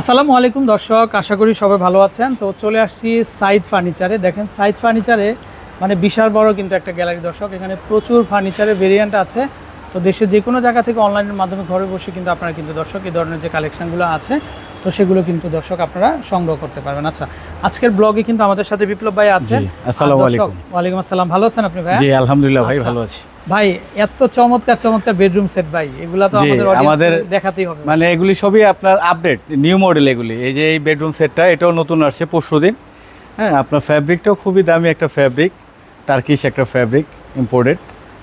আসসালামু আলাইকুম দর্শক, আশা করি সবাই ভালো আছেন। তো চলে আসছি সাইদ ফার্নিচারে। দেখেন সাইদ ফার্নিচারে মানে বিশাল বড় কিন্তু একটা গ্যালারি দর্শক, এখানে প্রচুর ফার্নিচারের ভেরিয়েন্ট আছে। তো দেশের যে কোনো জায়গা থেকে অনলাইনের মাধ্যমে ঘরে বসে কিন্তু আপনারা কিন্তু দর্শক এই ধরনের যে কালেকশনগুলো আছে তো সেগুলো কিন্তু দর্শক আপনারা সংগ্রহ করতে পারবেন। আচ্ছা আজকের ব্লগে কিন্তু আমাদের সাথে বিপ্লব ভাই আছে। আসসালামু আলাইকুম। ওয়ালাইকুম আসসালাম। ভালো আছেন আপনি ভাই জি আলহামদুলিল্লাহ ভাই আচ্ছা। ভালো আছি। ভাই এত চমৎকার চমৎকার বেডরুম সেট ভাই। এগুলা তো আমাদের আমাদের- আমাদের দেখাতেই হবে। মানে এগুলি সবই আপনার আপডেট নিউ মডেল এগুলি। এই যে এই বেডরুম সেটটা এটাও নতুন আসছে পরশু দিন। হ্যাঁ আপনার ফ্যাব্রিকটাও খুবই দামি একটা ফ্যাব্রিক টার্কিশ একটা ফ্যাব্রিক ইম্পোর্টেড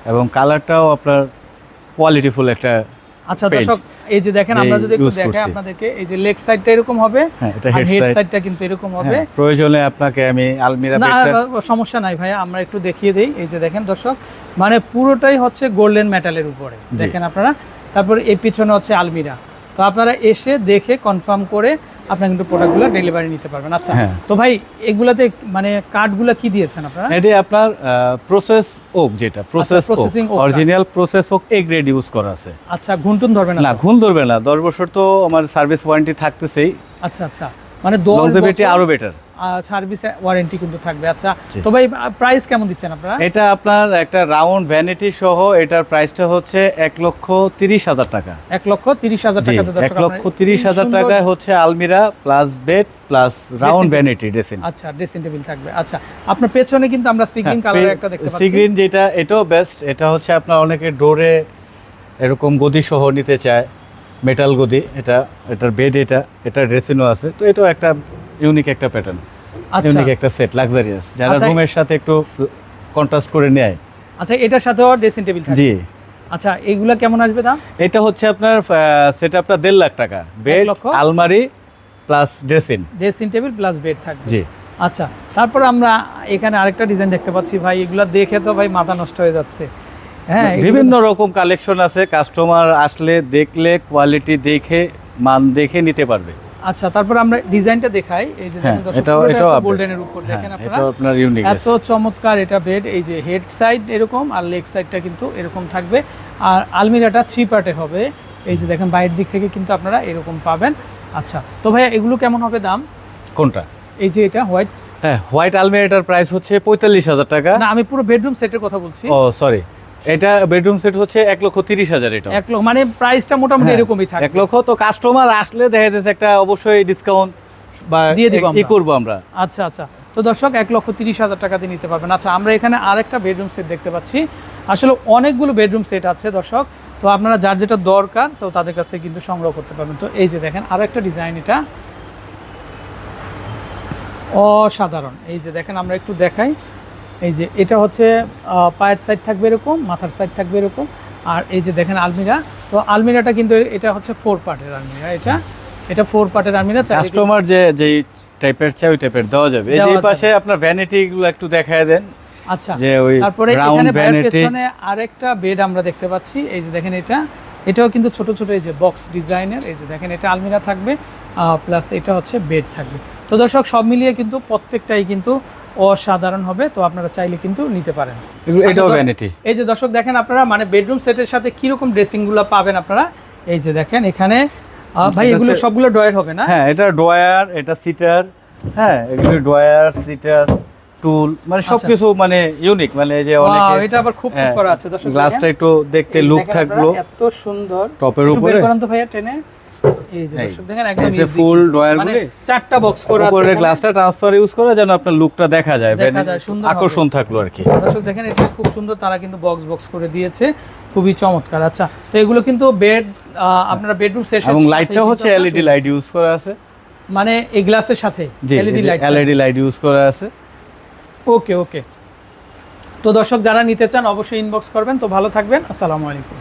এবং কালারটাও আপনার কোয়ালিটিফুল একটা আচ্ছা দর্শক এই যে দেখেন আমরা যদি একটু দেখাই আপনাদেরকে এই যে লেগ সাইডটা এরকম হবে হ্যাঁ আর হেড সাইডটা কিন্তু এরকম হবে। প্রয়োজনে আপনাকে আমি আলমিরা না সমস্যা নাই ভাইয়া আমরা একটু দেখিয়ে দেই। এই যে দেখেন দর্শক মানে পুরোটাই হচ্ছে গোল্ডেন মেটালের উপরে। দেখেন আপনারা তারপর এই পিছনে হচ্ছে আলমিরা। তো আপনারা এসে দেখে কনফার্ম করে আপনারা কিন্তু প্রোডাক্টগুলো ডেলিভারি নিতে পারবেন। আচ্ছা হ্যাঁ। তো ভাই এগুলাতে মানে কার্ডগুলো কি দিয়েছেন আপনারা? এটা আপনার প্রসেস ওক যেটা প্রসেস টা। Original process oak A grade use করা আছে। আচ্ছা ঘুনটুন ধরবে না না ঘুন ধরবে না দশ বছর তো আমার সার্ভিস ওয়ারেন্টি থাকতেছেই। আচ্ছা আচ্ছা। মানে দশ লংজিভিটি বছর- আরও বেটার সার্ভিস ওয়ারেন্টি কিন্তু থাকবে। আচ্ছা তো ভাই প্রাইস কেমন দিচ্ছেন আপনারা? এটা আপনার একটা রাউন্ড ভ্যানিটি সহ এটার প্রাইসটা হচ্ছে এক লক্ষ তিরিশ হাজার টাকা। এক লক্ষ তিরিশ হাজার টাকা এক লক্ষ তিরিশ হাজার টাকায় হচ্ছে আলমিরা plus bed plus round vanity dressing আচ্ছা ড্রেসিং টেবিল থাকবে। আচ্ছা আপনার পেছনে কিন্তু আমরা সিগ্রিন হ্যাঁ, কালার একটা দেখতে পাচ্ছি। সিগ্রিন যেটা এটাও বেস্ট এটা হচ্ছে আপনার অনেকে ডোরে এরকম গদি সহ নিতে চায়। মেটাল গদি এটা এটার বেড এটা এটা ড্রেসিনও আছে। তো এটাও একটা ইউনিক একটা প্যাটার্ন আচ্ছা। ইউনিক একটা সেট লাক্সারিয়াস যারা আচ্ছা, রুমের সাথে একটু কন্ট্রাস্ট করে নেয়। আচ্ছা এটার সাথেও ড্রেসিং টেবিল জি। আচ্ছা এইগুলা কেমন আসবে দাম? এটা হচ্ছে আপনার সেট আপটা দেড় লাখ টাকা। বেড? আলমারি plus dressing dressing table plus bed থাকবে। জি। আচ্ছা তারপর আমরা এখানে আরেকটা ডিজাইন দেখতে পাচ্ছি। ভাই এগুলা দেখে তো ভাই মাথা নষ্ট হয়ে যাচ্ছে। হ্যাঁ বিভিন্ন রকম কালেকশন আছে। কাস্টমার আসলে দেখলে কোয়ালিটি দেখে মান দেখে নিতে পারবে। আচ্ছা তারপর আমরা ডিজাইনটা দেখাই। এই যে পুরোটা হচ্ছে update। গোল্ডেনের উপর। হ্যাঁ, দেখেন আপনারা? এটাও আপনার ইউনিক এত চমৎকার এটা বেড এই যে হেড সাইড এরকম আর লেগ সাইডটা কিন্তু এরকম থাকবে। আর আলমিরাটা থ্রি পার্টের হবে। এই যে দেখেন বাইরের দিক থেকে কিন্তু আপনারা এরকম পাবেন। আচ্ছা তো ভাইয়া এগুলো কেমন হবে দাম? কোনটা? এই যে এটা হোয়াইট হ্যাঁ হোয়াইট আলমিরাটার প্রাইস হচ্ছে পঁয়তাল্লিশ হাজার টাকা। না আমি পুরো বেডরুম সেটের কথা বলছি। ও সরি এটা বেডরুম সেট হচ্ছে এক লক্ষ তিরিশ হাজার এটা। এক লক্ষ মানে প্রাইসটা মোটামুটি হ্যাঁ, এরকমই থাকবে। এক লক্ষ তো কাস্টমার আসলে দেখা যাচ্ছে একটা অবশ্যই ডিসকাউন্ট বা দিয়ে দিব ই আমরা। করব আমরা। আচ্ছা আচ্ছা। তো দর্শক এক লক্ষ তিরিশ হাজার টাকা দিয়ে নিতে পারবেন। আচ্ছা আমরা এখানে আরেকটা বেডরুম সেট দেখতে পাচ্ছি। আসলে অনেকগুলো বেডরুম সেট আছে দর্শক। তো আপনারা যার যেটা দরকার তো তাদের কাছ থেকে কিন্তু সংগ্রহ করতে পারবেন। তো এই যে দেখেন আরও একটা ডিজাইন এটা। অসাধারণ। এই যে দেখেন আমরা একটু দেখাই। এই যে এটা হচ্ছে পায়ের সাইড থাকবে এরকম মাথার সাইড থাকবে এরকম আর এই যে দেখেন আলমিরা তো আলমিরাটা কিন্তু এটা হচ্ছে ফোর পার্টের আলমিরা এটা এটা ফোর পার্টের আলমিরা কাস্টমার যে যেই টাইপের চাই ওই টাইপের দেওয়া যাবে। এই যে এই পাশে আপনার ভ্যানিটি গুলো একটু দেখায় দেন। আচ্ছা যে ওই তারপরে এখানে পেছনে আরেকটা বেড আমরা দেখতে পাচ্ছি। এই যে দেখেন এটা এটাও কিন্তু ছোট ছোট এই যে বক্স ডিজাইনের এই যে দেখেন এটা আলমিরা থাকবে প্লাস এটা হচ্ছে বেড থাকবে। তো দর্শক সব মিলিয়ে কিন্তু প্রত্যেকটাই কিন্তু অসাধারণ হবে তো আপনারা চাইলে কিন্তু নিতে পারেন। আচ্ছা, এটাও ভ্যানিটি এই যে দর্শক দেখেন আপনারা মানে বেডরুম সেটের সাথে কীরকম ড্রেসিংগুলো পাবেন আপনারা? এই যে দেখেন এখানে ভাই এগুলো সবগুলো ড্রয়ার হবে না? হ্যাঁ এটা ড্রয়ার এটা সিটার হ্যাঁ এগুলো ড্রয়ার সিটার টুল মানে আচ্ছা। সবকিছু মানে ইউনিক মানে যে অনেকে এটা আবার খুব খুব হ্যাঁ, করা আছে দর্শক গ্লাসটা একটু দেখতে লুক থাকল। এত সুন্দর। টপের উপরে? করেন তো ভাইয়া টেনে। এই যে এই, দর্শক দেখেন একদম এই ফুল কিন্তু। মানে চারটা বক্স করা আছে উপরে গ্লাসটা ট্রান্সফার ইউজ করে যেন আপনার লুকটা দেখা যায় দেখা মানে যায়, সুন্দর আকর্ষণ থাকল আর কি। দর্শক দেখেন এটা খুব সুন্দর তারা কিন্তু বক্স বক্স করে দিয়েছে খুবই চমৎকার। আচ্ছা তো এগুলো কিন্তু বেড আপনারা বেডরুম সেট এবং লাইটটাও হচ্ছে এলইডি লাইট ইউজ করা আছে। মানে এই গ্লাসের সাথে LED light LED light use করা আছে। ওকে ওকে তো দর্শক যারা নিতে চান অবশ্যই ইনবক্স করবেন। তো ভালো থাকবেন। আসসালামু আলাইকুম।